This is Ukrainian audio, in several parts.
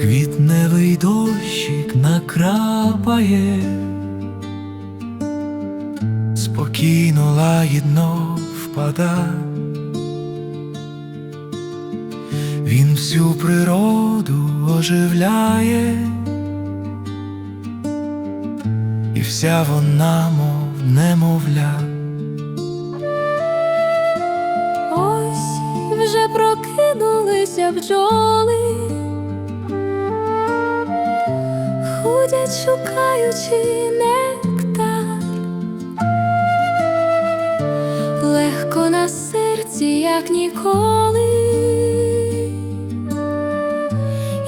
квітневий дощик накрапає, спокійно лагідно впада, він всю природу оживляє, і вся вона, мов немовля. Ось вже прокинулися бджоли ходять, шукаючи нектар, легко на серці, як ніколи,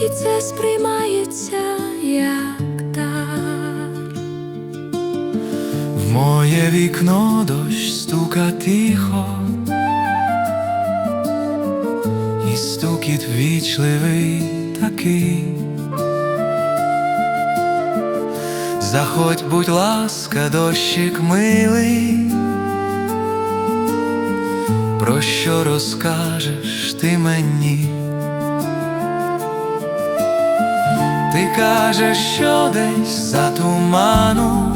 і це сприймається як дар. В моє вікно дощ стука тихо, і стукіт вічливий такий. Заходь, будь ласка, дощик милий, про що розкажеш ти мені? Ти кажеш, що десь за туману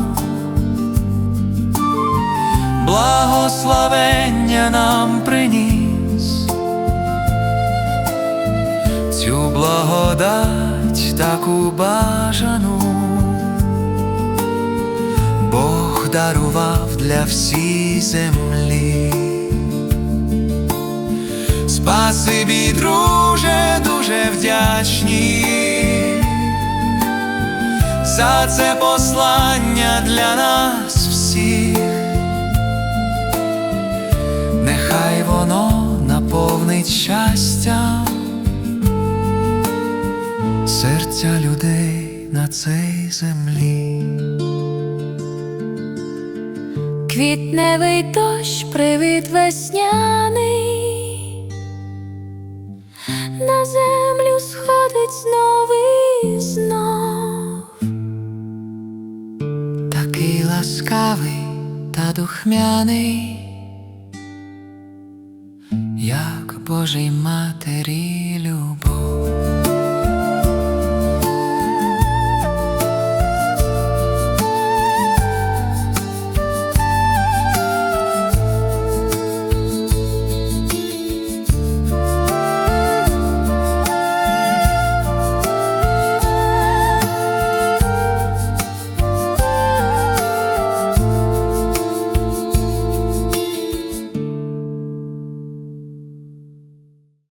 благословення нам приніс, цю благодать таку бажану, дарував для всій землі. Спасибі, друже, дуже вдячні за це послання для нас всіх. Нехай воно наповнить щастям серця людей на цій землі. Квітневий дощ, привид весняний, на землю сходить знов і знов. Такий ласкавий та духмяний, як Божій матері любов.